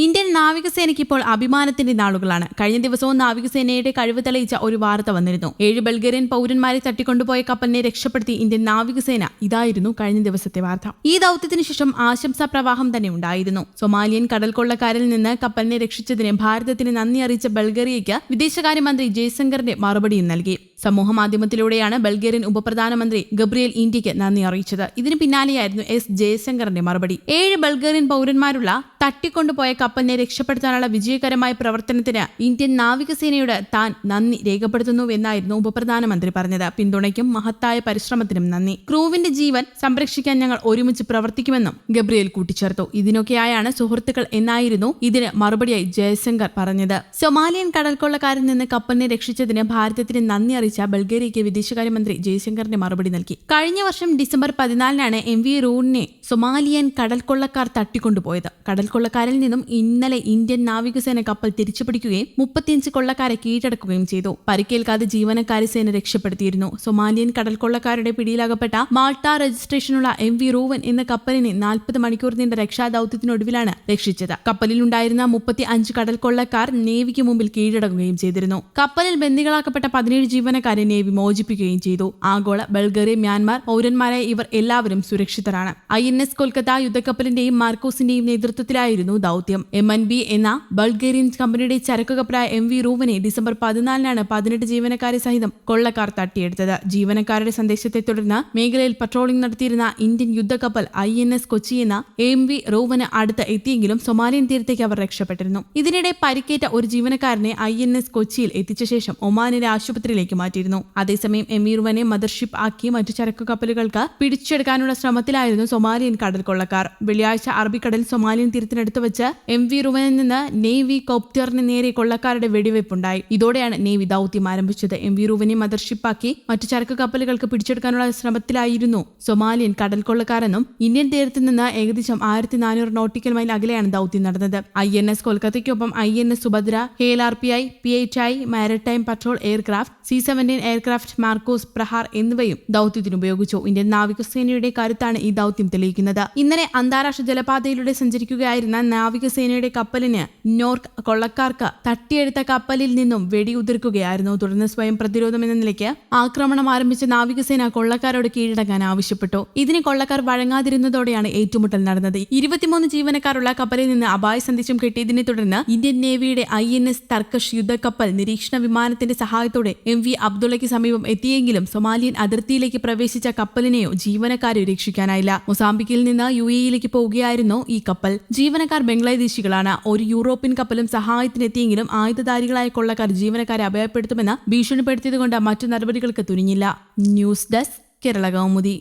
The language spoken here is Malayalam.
Y ഇന്ത്യൻ നാവികസേനയ്ക്ക് ഇപ്പോൾ അഭിമാനത്തിന്റെ നാളുകളാണ്. കഴിഞ്ഞ ദിവസവും നാവികസേനയുടെ കഴിവ് തെളിയിച്ച ഒരു വാർത്ത വന്നിരുന്നു. ഏഴ് ബൾഗേറിയൻ പൗരന്മാരെ തട്ടിക്കൊണ്ടുപോയ കപ്പലിനെ രക്ഷപ്പെടുത്തി ഇന്ത്യൻ നാവികസേന ഇതായിരുന്നു കഴിഞ്ഞ ദിവസത്തെ വാർത്ത. ഈ ദൌത്യത്തിന് ശേഷം ആശംസാ പ്രവാഹം തന്നെ ഉണ്ടായിരുന്നു. സൊമാലിയൻ കടൽ നിന്ന് കപ്പലിനെ രക്ഷിച്ചതിന് ഭാരതത്തിന് നന്ദി അറിയിച്ച ബൾഗേറിയയ്ക്ക് വിദേശകാര്യമന്ത്രി ജയശങ്കറിന്റെ മറുപടിയും നൽകി. സമൂഹ മാധ്യമത്തിലൂടെയാണ് ബൾഗേറിയൻ ഉപപ്രധാനമന്ത്രി ഗബ്രിയേൽ ഇന്ത്യയ്ക്ക് നന്ദി അറിയിച്ചത്. ഇതിന് പിന്നാലെയായിരുന്നു എസ് ജയശങ്കറിന്റെ മറുപടി. ഏഴ് ബൾഗേറിയൻ പൗരന്മാരുള്ള തട്ടിക്കൊണ്ടുപോയ കപ്പലിനെ രക്ഷപ്പെടുത്താനുള്ള വിജയകരമായ പ്രവർത്തനത്തിന് ഇന്ത്യൻ നാവികസേനയോട് താൻ നന്ദി രേഖപ്പെടുത്തുന്നുവെന്നായിരുന്നു ഉപപ്രധാനമന്ത്രി പറഞ്ഞത്. പിന്തുണയ്ക്കും മഹത്തായ പരിശ്രമത്തിനും നന്ദി. ക്രൂവിന്റെ ജീവൻ സംരക്ഷിക്കാൻ ഞങ്ങൾ ഒരുമിച്ച് പ്രവർത്തിക്കുമെന്നും ഗബ്രിയേൽ കൂട്ടിച്ചേർത്തു. ഇതിനൊക്കെയായാണ് സുഹൃത്തുക്കൾ എന്നായിരുന്നു ഇതിന് മറുപടിയായി ജയശങ്കർ പറഞ്ഞത്. സൊമാലിയൻ കടൽക്കൊള്ളക്കാരിൽ നിന്ന് കപ്പലിനെ രക്ഷിച്ചതിന് ഭാരതത്തിന് നന്ദി അറിയിച്ച ബൾഗേറിയയ്ക്ക് വിദേശകാര്യമന്ത്രി ജയശങ്കറിന്റെ മറുപടി നൽകി. കഴിഞ്ഞ വർഷം ഡിസംബർ പതിനാലിനാണ് എം വി റൂണിനെ സൊമാലിയൻ കടൽക്കൊള്ളക്കാർ തട്ടിക്കൊണ്ടുപോയത്. കടൽക്കൊള്ളക്കാരിൽ നിന്നും ഇന്നലെ ഇന്ത്യൻ നാവികസേന കപ്പൽ തിരിച്ചുപിടിക്കുകയും മുപ്പത്തിയഞ്ച് കൊള്ളക്കാരെ കീഴടക്കുകയും ചെയ്തു. പരിക്കേൽക്കാതെ ജീവനക്കാരി സേന രക്ഷപ്പെടുത്തിയിരുന്നു. സൊമാലിയൻ കടൽ കൊള്ളക്കാരുടെ പിടിയിലകപ്പെട്ട മാൾട്ട രജിസ്ട്രേഷനുള്ള എം വി റൂവൻ എന്ന കപ്പലിനെ നാൽപ്പത് മണിക്കൂർ നീണ്ട രക്ഷാദൌത്യത്തിനൊടുവിലാണ് രക്ഷിച്ചത്. കപ്പലിലുണ്ടായിരുന്ന മുപ്പത്തി അഞ്ച് കടൽ കൊള്ളക്കാർ നേവിക്ക് മുമ്പിൽ കീഴടങ്ങുകയും ചെയ്തിരുന്നു. കപ്പലിൽ ബന്ദികളാക്കപ്പെട്ട പതിനേഴ് ജീവനക്കാരെ നേവി മോചിപ്പിക്കുകയും ചെയ്തു. ആഗോള ബൾഗേറിയ മ്യാൻമാർ പൗരന്മാരായ ഇവർ എല്ലാവരും സുരക്ഷിതരാണ്. ഐ എൻ എസ് കൊൽക്കത്ത യുദ്ധക്കപ്പലിന്റെയും മാർക്കോസിന്റെയും നേതൃത്വത്തിലായിരുന്നു ദൌത്യം. എം എൻ ബി എന്ന ബൾഗേറിയൻ കമ്പനിയുടെ ചരക്ക് കപ്പലായ എം വി റൂവനെ ഡിസംബർ പതിനാലിനാണ് പതിനെട്ട് ജീവനക്കാരെ സഹിതം കൊള്ളക്കാർ തട്ടിയെടുത്തത്. ജീവനക്കാരുടെ സന്ദേശത്തെ തുടർന്ന് മേഖലയിൽ പട്രോളിംഗ് നടത്തിയിരുന്ന ഇന്ത്യൻ യുദ്ധക്കപ്പൽ ഐ എൻ എസ് കൊച്ചി എന്ന എം വി റോവന് അടുത്ത് എത്തിയെങ്കിലും സൊമാലിയൻ തീരത്തേക്ക് അവർ രക്ഷപ്പെട്ടിരുന്നു. ഇതിനിടെ പരിക്കേറ്റ ഒരു ജീവനക്കാരനെ ഐ എൻ എസ് കൊച്ചിയിൽ എത്തിച്ച ശേഷം ഒമാനിലെ ആശുപത്രിയിലേക്ക് മാറ്റിയിരുന്നു. അതേസമയം എം വി മദർഷിപ്പ് ആക്കി മറ്റു ചരക്കു കപ്പലുകൾക്ക് പിടിച്ചെടുക്കാനുള്ള ശ്രമത്തിലായിരുന്നു സൊമാലിയൻ കടൽ കൊള്ളക്കാർ വെള്ളിയാഴ്ച അറബിക്കടൽ സൊമാലിയൻ തീരത്തിനടുത്ത് വെച്ച് എം വി റുവനിൽ നിന്ന് നേവി കോപ്റ്ററിന് നേരെ കൊള്ളക്കാരുടെ വെടിവെപ്പുണ്ടായി ഇതോടെയാണ് നേവി ദൗത്യം ആരംഭിച്ചത്. എം വി റുവനെ മദർഷിപ്പാക്കി മറ്റു ചരക്ക് കപ്പലുകൾക്ക് പിടിച്ചെടുക്കാനുള്ള ശ്രമത്തിലായിരുന്നു. സൊമാലിയൻ കടൽ കൊള്ളക്കാരെന്നും ഇന്ത്യൻ തീരത്ത് നിന്ന് ഏകദേശം ആയിരത്തി നാനൂറ് നോട്ടിക്കൽ മൈൽ അകലെയാണ് ദൗത്യം നടന്നത്. I N S കൊൽക്കത്തയ്ക്കൊപ്പം I N S Subhadra K L R P I P H I maritime patrol aircraft C seventeen aircraft Marcos Prahar എന്നിവയും ദൌത്യത്തിന് ഉപയോഗിച്ചു. ഇന്ത്യൻ നാവികസേനയുടെ കരുത്താണ് ഈ ദൌത്യം തെളിയിക്കുന്നത്. ഇന്നലെ അന്താരാഷ്ട്ര ജലപാതയിലൂടെ സഞ്ചരിക്കുകയായിരുന്ന നാവികസേനയുടെ കപ്പലിന് നോർക്ക് കൊള്ളക്കാർക്ക് തട്ടിയെടുത്ത കപ്പലിൽ നിന്നും വെടിയുതിർക്കുകയായിരുന്നു. തുടർന്ന് സ്വയം പ്രതിരോധം എന്ന നിലയ്ക്ക് ആക്രമണം ആരംഭിച്ച നാവികസേന കൊള്ളക്കാരോട് കീഴടങ്ങാൻ ആവശ്യപ്പെട്ടു. ഇതിന് കൊള്ളക്കാർ വഴങ്ങാതിരുന്നതോടെയാണ് ഏറ്റുമുട്ടൽ നടന്നത്. ഇരുപത്തിമൂന്ന് ജീവനക്കാരുള്ള കപ്പലിൽ നിന്ന് അപായ സന്ദേശം കിട്ടിയതിനെ തുടർന്ന് ഇന്ത്യൻ നേവിയുടെ ഐ എൻ എസ് തർക്കഷ് യുദ്ധക്കപ്പൽ നിരീക്ഷണ വിമാനത്തിന്റെ സഹായത്തോടെ എം വി അബ്ദുള്ളയ്ക്ക് സമീപം എത്തിയെങ്കിലും സൊമാലിയൻ അതിർത്തിയിലേക്ക് പ്രവേശിച്ച കപ്പലിനെയോ ജീവനക്കാരെയോ രക്ഷിക്കാനായില്ല. മൊസാംബിക്കിൽ നിന്ന് യു എയിലേക്ക് പോവുകയായിരുന്നു ഈ കപ്പൽ. ജീവനക്കാർ പ്രതികളാണ് ഒരു യൂറോപ്യൻ കപ്പലും സഹായത്തിനെത്തിയെങ്കിലും ആയുധധാരികളായ കൊള്ളക്കാർ ജീവനക്കാരെ അഭയപ്പെടുത്തുമെന്ന് ഭീഷണിപ്പെടുത്തിയതുകൊണ്ട് മറ്റു നടപടികൾക്ക് തുനിഞ്ഞില്ല. News desk Kerala Kaumudi.